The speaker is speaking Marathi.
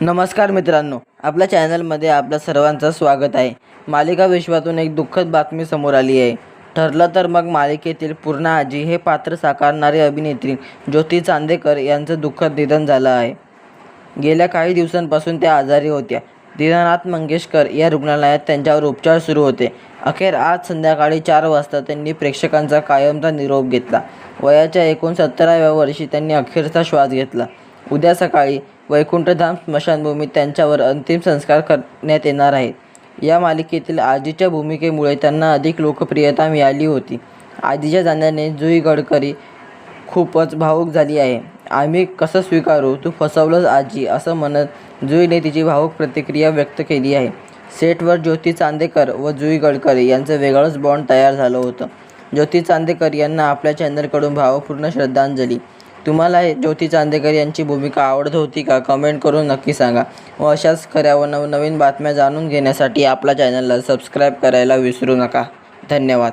नमस्कार मित्रांनो आपल्या चॅनलमध्ये आपल्या सर्वांचं स्वागत आहे. मालिका विश्वातून एक दुःखद बातमी समोर आली आहे. ठरलं तर मग मालिकेतील पूर्णा आजी हे पात्र साकारणारी अभिनेत्री ज्योती चांदेकर यांचं दुःखद निधन झालं आहे. गेल्या काही दिवसांपासून त्या आजारी होत्या. दीनानाथ मंगेशकर या रुग्णालयात त्यांच्यावर उपचार सुरू होते. अखेर आज संध्याकाळी चार वाजता त्यांनी प्रेक्षकांचा कायमचा निरोप घेतला. वयाच्या एकोणसत्तराव्या वर्षी त्यांनी अखेरचा श्वास घेतला. उद्या सकाळी वैकुंठधाम स्मशानभूमीत त्यांच्यावर अंतिम संस्कार करण्यात येणार आहेत. या मालिकेतील आजीच्या भूमिकेमुळे त्यांना अधिक लोकप्रियता मिळाली होती. आजीच्या जाण्याने जुई गडकरी खूपच भावूक झाली आहे. आम्ही कसं स्वीकारू? तू फसवलंस आजी असं म्हणत जुईने तिची भावूक प्रतिक्रिया व्यक्त केली आहे. सेटवर ज्योती चांदेकर व जुई गडकरी यांचं वेगळंच बॉन्ड तयार झालं होतं. ज्योती चांदेकर यांना आपल्या चॅनलकडून भावपूर्ण श्रद्धांजली. तुम्हाला हे ज्योती चांदेकर यांची भूमिका आवडत होती का? कमेंट करून नक्की सांगा. व अशाच खऱ्या व नवनवीन बातम्या जाणून घेण्यासाठी आपल्या चॅनलला सबस्क्राईब करायला विसरू नका. धन्यवाद.